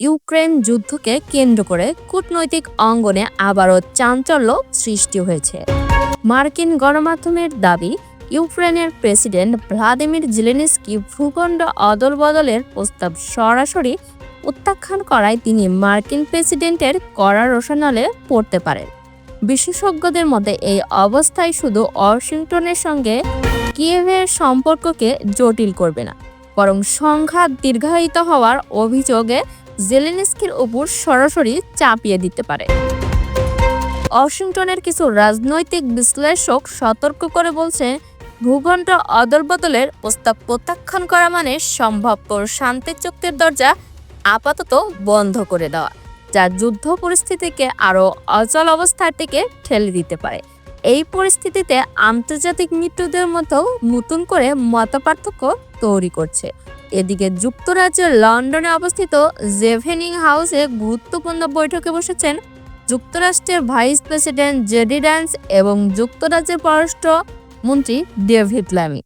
Ukraine যুদ্ধকে কেন্দ্র করে কূটনৈতিক অঙ্গনে আবারও চাঞ্চল্য সৃষ্টি হয়েছে। মার্কিন গণমাধ্যমের দাবি ইউক্রেনের প্রেসিডেন্ট ভ্লাদিমির জেলেনস্কি ভূখণ্ড অদল বদলের প্রস্তাব সরাসরি প্রত্যাখ্যান করায় তিনি মার্কিন প্রেসিডেন্টের কড়া রোশনালে পড়তে পারেন। বিশেষজ্ঞদের মতে, এই অবস্থায় শুধু ওয়াশিংটনের সঙ্গে কিয়েভের সম্পর্ককে জটিল করবে না, বরং সংঘাত দীর্ঘায়িত হওয়ার অভিযোগে জেলেনস্কির উপর সরাসরি চাপিয়ে দিতে পারে। ওয়াশিংটনের কিছু রাজনৈতিক বিশ্লেষক সতর্ক করে বলছে ভূখণ্ড অদলবদলের প্রস্তাব প্রত্যাখ্যান করা মানে সম্ভাব্য শান্তি চুক্তির দরজা আপাতত বন্ধ করে দেওয়া, যা যুদ্ধ পরিস্থিতিকে আরও অচল অবস্থার দিকে ঠেলে দিতে পারে। এই পরিস্থিতিতে আন্তর্জাতিক মৃত্যুদের মতো নতুন করে মতপার্থক্য তৈরি করছে। এদিকে যুক্তরাজ্যের লন্ডনে অবস্থিত জেভেনিং হাউসে গুরুত্বপূর্ণ বৈঠকে বসেছেন যুক্তরাষ্ট্রের ভাইস প্রেসিডেন্ট জেডি ড্যান্স এবং যুক্তরাজ্যের পররাষ্ট্র মন্ত্রী ডেভিড ল্যামি।